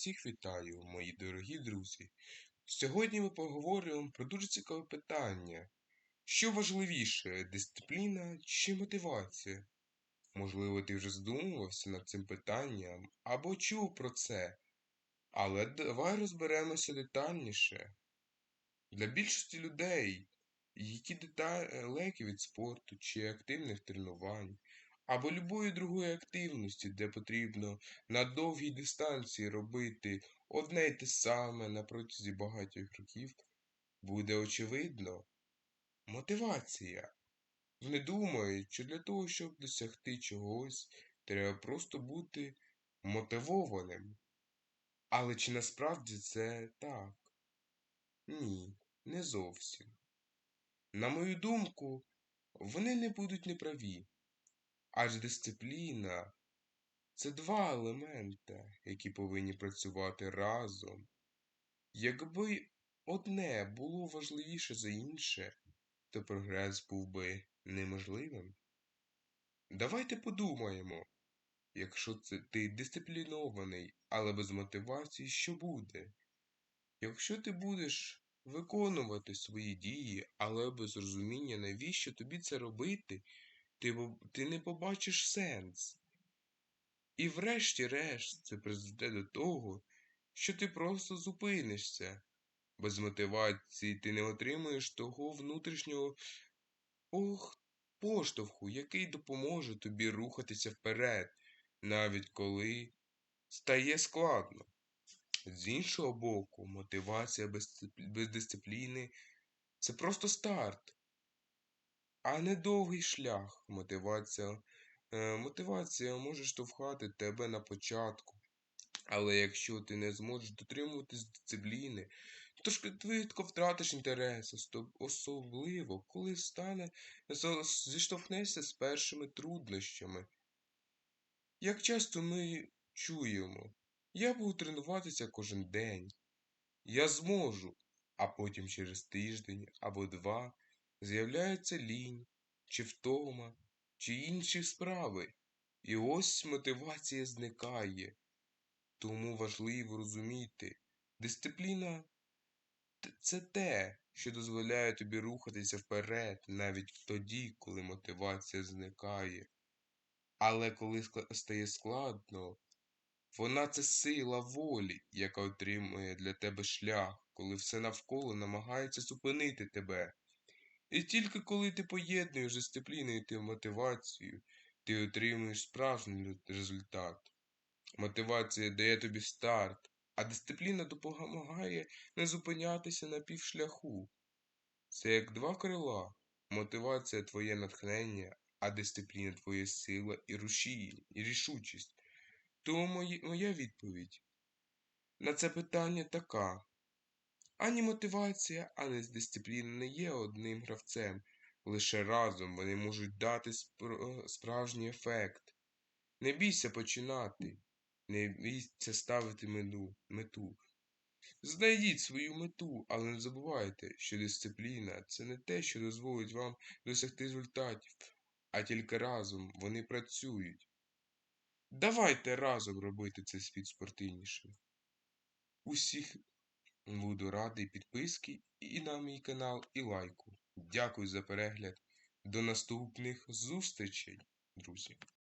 всіх вітаю, мої дорогі друзі. Сьогодні ми поговоримо про дуже цікаве питання. Що важливіше, дисципліна чи мотивація? Можливо, ти вже задумувався над цим питанням або чув про це. Але давай розберемося детальніше. Для більшості людей, які далекі від спорту чи активних тренувань, або любої другої активності, де потрібно на довгій дистанції робити одне й те саме на протязі багатьох років, буде очевидно мотивація. Вони думають, що для того, щоб досягти чогось, треба просто бути мотивованим. Але чи насправді це так? Ні, не зовсім. На мою думку, вони не будуть неправі. Адже дисципліна це два елементи, які повинні працювати разом. Якби одне було важливіше за інше, то прогрес був би неможливим. Давайте подумаємо, якщо це ти дисциплінований, але без мотивації, що буде? Якщо ти будеш виконувати свої дії, але без розуміння, навіщо тобі це робити, ти, ти не побачиш сенс. І врешті-решт це призведе до того, що ти просто зупинишся. Без мотивації ти не отримуєш того внутрішнього ох, поштовху, який допоможе тобі рухатися вперед, навіть коли стає складно. З іншого боку, мотивація без, без дисципліни це просто старт а не довгий шлях. Мотивація е, мотивація може штовхати тебе на початку. Але якщо ти не зможеш дотримуватись дисципліни, то швидко втратиш інтерес, особливо, коли стане зіштовхнешся з першими труднощами. Як часто ми чуємо, я буду тренуватися кожен день, я зможу, а потім через тиждень або два з'являється лінь, чи втома, чи інші справи, і ось мотивація зникає. Тому важливо розуміти, дисципліна це те, що дозволяє тобі рухатися вперед, навіть тоді, коли мотивація зникає. Але коли стає складно, вона це сила волі, яка отримує для тебе шлях, коли все навколо намагається зупинити тебе. І тільки коли ти поєднуєш дисципліною та мотивацією, ти отримуєш справжній результат. Мотивація дає тобі старт, а дисципліна допомагає не зупинятися на півшляху. Це як два крила. Мотивація твоє натхнення, а дисципліна твоя сила і рушій, і рішучість. Тому моя відповідь на це питання така. Ані мотивація, ані дисципліна не є одним гравцем. Лише разом вони можуть дати справжній ефект. Не бійся починати, не бійся ставити мету. мету. Знайдіть свою мету, але не забувайте, що дисципліна це не те, що дозволить вам досягти результатів, а тільки разом вони працюють. Давайте разом робити цей світ спортивнішим. Усіх Буду радий підписки і на мій канал, і лайку. Дякую за перегляд. До наступних зустрічей, друзі!